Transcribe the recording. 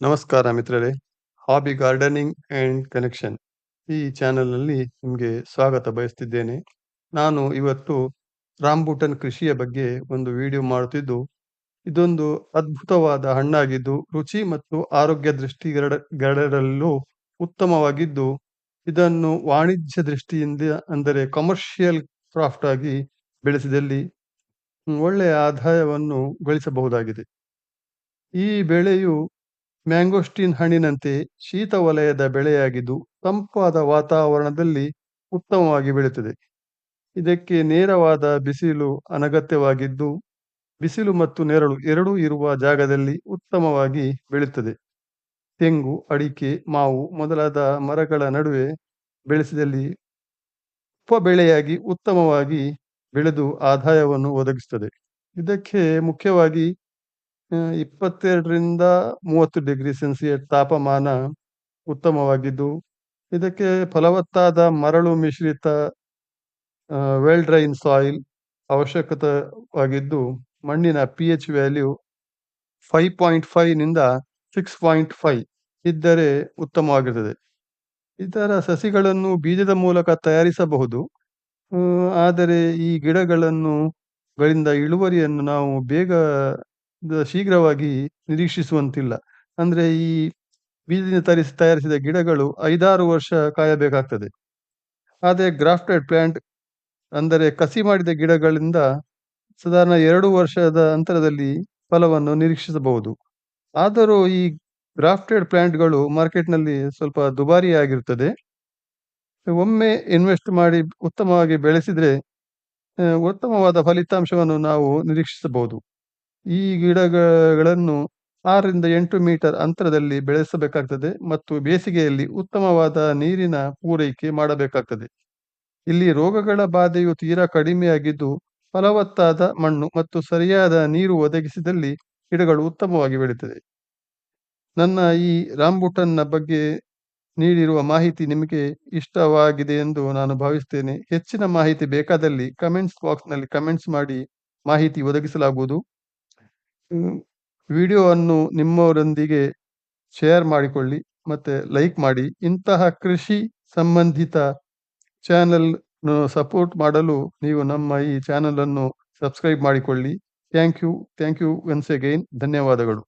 ನಮಸ್ಕಾರ ಮಿತ್ರರೇ. Hobby gardening and connection ಈ ಚಾನೆಲ್ನಲ್ಲಿ ನಿಮಗೆ ಸ್ವಾಗತ ಬಯಸ್ತಿದ್ದೇನೆ. ನಾನು ಇವತ್ತು ರಾಂಬೂಟನ್ ಕೃಷಿಯ ಬಗ್ಗೆ ಒಂದು ವಿಡಿಯೋ ಮಾಡುತ್ತಿದ್ದು, ಇದೊಂದು ಅದ್ಭುತವಾದ ಹಣ್ಣಾಗಿದ್ದು, ರುಚಿ ಮತ್ತು ಆರೋಗ್ಯ ದೃಷ್ಟಿಗಳೆರಡರಲ್ಲೂ ಉತ್ತಮವಾಗಿದ್ದು, ಇದನ್ನು ವಾಣಿಜ್ಯ ದೃಷ್ಟಿಯಿಂದ ಅಂದರೆ ಕಮರ್ಷಿಯಲ್ ಕ್ರಾಫ್ಟ್ ಆಗಿ ಬೆಳೆಸಿದಲ್ಲಿ ಒಳ್ಳೆಯ ಆದಾಯವನ್ನು ಗಳಿಸಬಹುದಾಗಿದೆ. ಈ ಬೆಳೆಯು ಮ್ಯಾಂಗೋಸ್ಟಿನ್ ಹಣ್ಣಿನಂತೆ ಶೀತ ವಲಯದ ಬೆಳೆಯಾಗಿದ್ದು ತಂಪಾದ ವಾತಾವರಣದಲ್ಲಿ ಉತ್ತಮವಾಗಿ ಬೆಳೆಯುತ್ತದೆ. ಇದಕ್ಕೆ ನೇರವಾದ ಬಿಸಿಲು ಅನಗತ್ಯವಾಗಿದ್ದು ಬಿಸಿಲು ಮತ್ತು ನೆರಳು ಎರಡೂ ಇರುವ ಜಾಗದಲ್ಲಿ ಉತ್ತಮವಾಗಿ ಬೆಳೆಯುತ್ತದೆ. ತೆಂಗು, ಅಡಿಕೆ, ಮಾವು ಮೊದಲಾದ ಮರಗಳ ನಡುವೆ ಬೆಳೆಸಿದಲ್ಲಿ ಉಪ ಬೆಳೆಯಾಗಿ ಉತ್ತಮವಾಗಿ ಬೆಳೆದು ಆದಾಯವನ್ನು ಒದಗಿಸುತ್ತದೆ. ಇದಕ್ಕೆ ಮುಖ್ಯವಾಗಿ ಇಪ್ಪತ್ತೆರಡರಿಂದ ಮೂವತ್ತು ಡಿಗ್ರಿ ಸೆಲ್ಸಿಯಸ್ ತಾಪಮಾನ ಉತ್ತಮವಾಗಿದ್ದು, ಇದಕ್ಕೆ ಫಲವತ್ತಾದ ಮರಳು ಮಿಶ್ರಿತ ವೆಲ್ ಡ್ರೈನ್ ಸಾಯಿಲ್ ಅವಶ್ಯಕವಾಗಿದ್ದು ಮಣ್ಣಿನ P H value five point ಫೈವ್ನಿಂದ six point five ಇದ್ದರೆ ಉತ್ತಮವಾಗಿರುತ್ತದೆ. ಇದರ ಸಸಿಗಳನ್ನು ಬೀಜದ ಮೂಲಕ ತಯಾರಿಸಬಹುದು. ಆದರೆ ಈ ಗಿಡಗಳನ್ನು ಗಳಿಂದ ಇಳುವರಿಯನ್ನು ನಾವು ಬೇಗ ಶೀಘ್ರವಾಗಿ ನಿರೀಕ್ಷಿಸುವಂತಿಲ್ಲ. ಅಂದ್ರೆ ಈ ಬೀಜದಿಂದ ತರಿಸಿ ತಯಾರಿಸಿದ ಗಿಡಗಳು ಐದಾರು ವರ್ಷ ಕಾಯಬೇಕಾಗ್ತದೆ. ಆದರೆ ಗ್ರಾಫ್ಟೆಡ್ ಪ್ಲಾಂಟ್ ಅಂದರೆ ಕಸಿ ಮಾಡಿದ ಗಿಡಗಳಿಂದ ಸಾಧಾರಣ ಎರಡು ವರ್ಷದ ಅಂತರದಲ್ಲಿ ಫಲವನ್ನು ನಿರೀಕ್ಷಿಸಬಹುದು. ಆದರೂ ಈ ಗ್ರಾಫ್ಟೆಡ್ ಪ್ಲಾಂಟ್ಗಳು ಮಾರ್ಕೆಟ್ನಲ್ಲಿ ಸ್ವಲ್ಪ ದುಬಾರಿಯಾಗಿರುತ್ತದೆ. ಒಮ್ಮೆ ಇನ್ವೆಸ್ಟ್ ಮಾಡಿ ಉತ್ತಮವಾಗಿ ಬೆಳೆಸಿದರೆ ಉತ್ತಮವಾದ ಫಲಿತಾಂಶವನ್ನು ನಾವು ನಿರೀಕ್ಷಿಸಬಹುದು. ಈ ಗಿಡಗಳನ್ನು ಆರರಿಂದ ಎಂಟು ಮೀಟರ್ ಅಂತರದಲ್ಲಿ ಬೆಳೆಸಬೇಕಾಗ್ತದೆ ಮತ್ತು ಬೇಸಿಗೆಯಲ್ಲಿ ಉತ್ತಮವಾದ ನೀರಿನ ಪೂರೈಕೆ ಮಾಡಬೇಕಾಗ್ತದೆ. ಇಲ್ಲಿ ರೋಗಗಳ ಬಾಧೆಯು ತೀರಾ ಕಡಿಮೆಯಾಗಿದ್ದು, ಫಲವತ್ತಾದ ಮಣ್ಣು ಮತ್ತು ಸರಿಯಾದ ನೀರು ಒದಗಿಸಿದಲ್ಲಿ ಗಿಡಗಳು ಉತ್ತಮವಾಗಿ ಬೆಳೆಯುತ್ತದೆ ನನ್ನ ಈ ರಾಂಬುಟನ್ನ ಬಗ್ಗೆ ನೀಡಿರುವ ಮಾಹಿತಿ ನಿಮಗೆ ಇಷ್ಟವಾಗಿದೆ ಎಂದು ನಾನು ಭಾವಿಸ್ತೇನೆ. ಹೆಚ್ಚಿನ ಮಾಹಿತಿ ಬೇಕಾದಲ್ಲಿ ಕಮೆಂಟ್ಸ್ ಬಾಕ್ಸ್ನಲ್ಲಿ ಕಮೆಂಟ್ಸ್ ಮಾಡಿ ಮಾಹಿತಿ ಒದಗಿಸಲಾಗುವುದು. ವಿಡಿಯೋವನ್ನು ನಿಮ್ಮವರೊಂದಿಗೆ ಶೇರ್ ಮಾಡಿಕೊಳ್ಳಿ ಮತ್ತೆ ಲೈಕ್ ಮಾಡಿ. ಇಂತಹ ಕೃಷಿ ಸಂಬಂಧಿತ ಚಾನೆಲ್ ಸಪೋರ್ಟ್ ಮಾಡಲು ನೀವು ನಮ್ಮ ಈ ಚಾನೆಲ್ ಅನ್ನು ಸಬ್ಸ್ಕ್ರೈಬ್ ಮಾಡಿಕೊಳ್ಳಿ. Thank you. Thank you once again. ಧನ್ಯವಾದಗಳು.